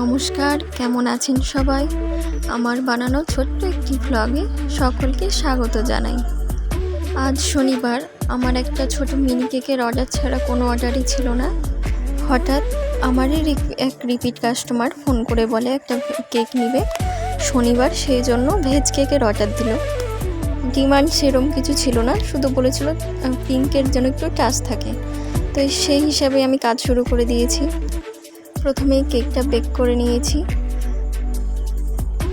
নমস্কার, কেমন আছেন সবাই? আমার বানানো ছোট্ট একটি ভ্লগে সকলকে স্বাগত জানাই। আজ শনিবার, আমার একটা ছোট মিনি কেকের অর্ডার ছাড়া কোনো অর্ডারই ছিল না। হঠাৎ আমারই এক রিপিট কাস্টমার ফোন করে বলে একটা কেক নিবে। শনিবার সেই জন্য ভেজ কেকের অর্ডার দিল। ডিমান্ড সেরম কিছু ছিল না, শুধু বলেছিল পিঙ্কের যেন একটু টাচ থাকে। তো সেই হিসাবে আমি কাজ শুরু করে দিয়েছি। প্রথমে কেকটা বেক করে নিয়েছি।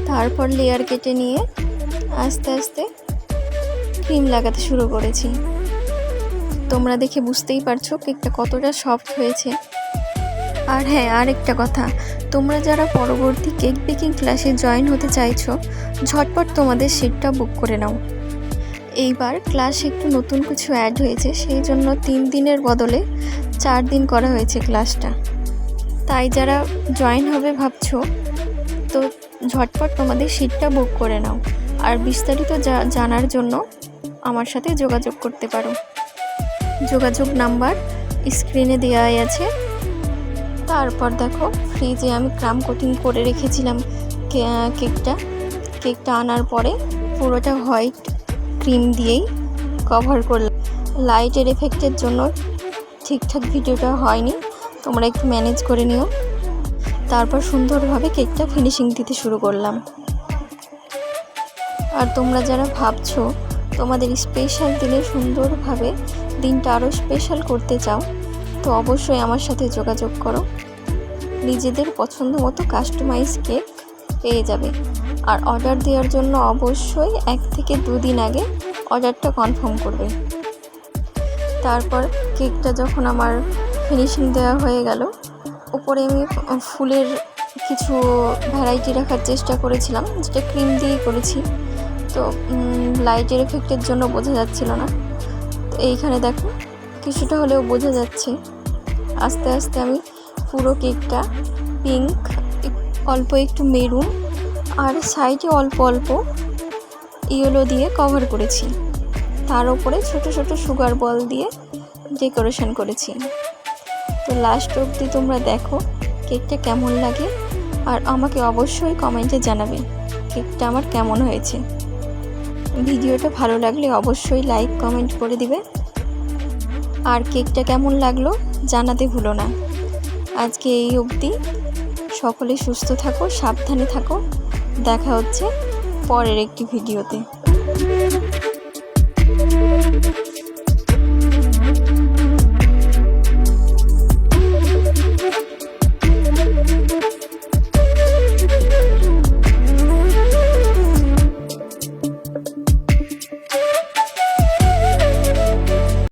তারপর লেয়ার কেটে নিয়ে আস্তে আস্তে ক্রিম লাগাতে শুরু করেছি। তোমরা দেখে বুঝতেই পারছ কেকটা কতটা সফট হয়েছে। আর হ্যাঁ আরেকটা কথা, তোমরা যারা পরবর্তী কেক বেকিং ক্লাসে জয়েন হতে চাইছো, ঝটপট তোমাদের সিটটা বুক করে নাও। এইবার ক্লাসে একটু নতুন কিছু অ্যাড হয়েছে, সেই জন্য তিন দিনের বদলে চার দিন করা হয়েছে ক্লাসটা তাই যারা জয়েন হবে ভাবছ, তো ঝটপট তোমাদের সিটটা বুক করে নাও। আর বিস্তারিত জানার জন্য আমার সাথে যোগাযোগ করতে পারো। যোগাযোগ নাম্বার স্ক্রিনে দেওয়াই আছে। তারপর দেখো ফ্রিজে আমি ক্রাম কোটিং করে রেখেছিলাম কেকটা। কেকটা আনার পরে পুরোটা হোয়াইট ক্রিম দিয়েই কভার করলাম। লাইটের এফেক্টের জন্য ঠিকঠাক ভিডিওটা হয়নি। তোমরা একটু ম্যানেজ করে নিও। তারপর সুন্দরভাবে কেকটা ফিনিশিং দিতে শুরু করলাম। আর তোমরা যারা ভাবছ তোমাদের স্পেশাল দিনে সুন্দরভাবে দিনটা আরও স্পেশাল করতে চাও, তো অবশ্যই আমার সাথে যোগাযোগ করো। নিজেদের পছন্দ মতো কাস্টমাইজ কেক পেয়ে যাবে। আর অর্ডার দেওয়ার জন্য অবশ্যই এক থেকে দুদিন আগে অর্ডারটা কনফার্ম করবে। তারপর কেকটা যখন আমার ফিনিশিং দেওয়া হয়ে গেল। উপরে আমি ফুলের কিছু ভ্যারাইটি রাখার চেষ্টা করেছিলাম, যেটা ক্রিম দিয়েই করেছি। তো লাইটের এফেক্টের জন্য বোঝা যাচ্ছিল না। তো এইখানে দেখো, কিছুটা হলেও বোঝা যাচ্ছে। আস্তে আস্তে আমি পুরো কেকটা পিঙ্ক অল্প একটু মেরুন আর সাইডে অল্প অল্প ইয়েলো দিয়ে কভার করেছি। তার উপরে ছোট ছোট সুগার বল দিয়ে ডেকোরেশন করেছি। তো লাস্ট অবধি তোমরা দেখো কেকটা কেমন লাগে। আর আমাকে অবশ্যই কমেন্টে জানাবে কেকটা আমার কেমন হয়েছে। ভিডিওটা ভালো লাগলে অবশ্যই লাইক কমেন্ট করে দিবে। আর কেকটা কেমন লাগল জানাতে ভুলো না। আজকে এই অবধি। সকলে সুস্থ থাকো, সাবধানে থাকো। দেখা হচ্ছে পরের একটি ভিডিওতে।